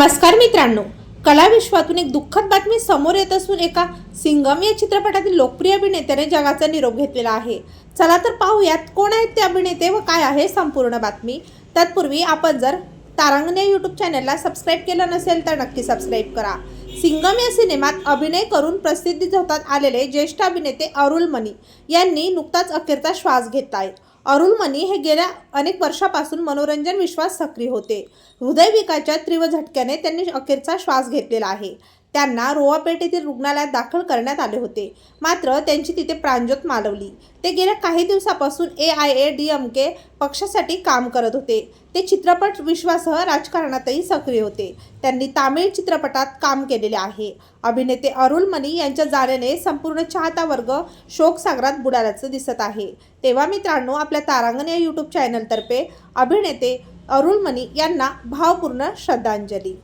नमस्कार मित्रांनो. कलाविश्वातून एक दुःखद बातमी समोर येत असून एका सिंगम या चित्रपटातील लोकप्रिय अभिनेत्याने जगाचा निरोप घेतलेला आहे. चला तर पाहूयात कोण आहेत ते अभिनेते व काय आहे संपूर्ण बातमी. तत्पूर्वी आपण जर तारांगणे यूट्यूब चॅनलला सबस्क्राईब केलं नसेल तर नक्की सबस्क्राईब करा. सिंगम या सिनेमात अभिनय करून प्रसिद्धी झोतात आलेले ज्येष्ठ अभिनेते अरुल मनी यांनी नुकताच अखेरचा श्वास घेतला आहे अरुणमणी हे गेल्या अनेक वर्षापासून मनोरंजन विश्वास सक्रिय होते. हृदयविकाच्या तीव्र झटक्याने त्यांनी अखेरचा श्वास घेतलेला आहे. त्यांना रोवापेठ येथील रुग्णालयात दाखल करण्यात आले होते. मात्र त्यांची तिथे प्राणज्योत मालवली. ते गेल्या काही दिवसापासून A I A D M K पक्षासाठी काम करत होते. ते चित्रपट विश्वासह राजकारणातही सक्रिय होते. त्यांनी तामिळ चित्रपटात काम केलेले आहे. अभिनेते अरुल मनी यांच्या जाण्याने संपूर्ण चाहता वर्ग शोकसागरात बुडाल्याचं दिसत आहे. तेव्हा मित्रांनो आपल्या तारांगण या यूट्यूब चॅनलतर्फे अभिनेते अरुल मनी यांना भावपूर्ण श्रद्धांजली.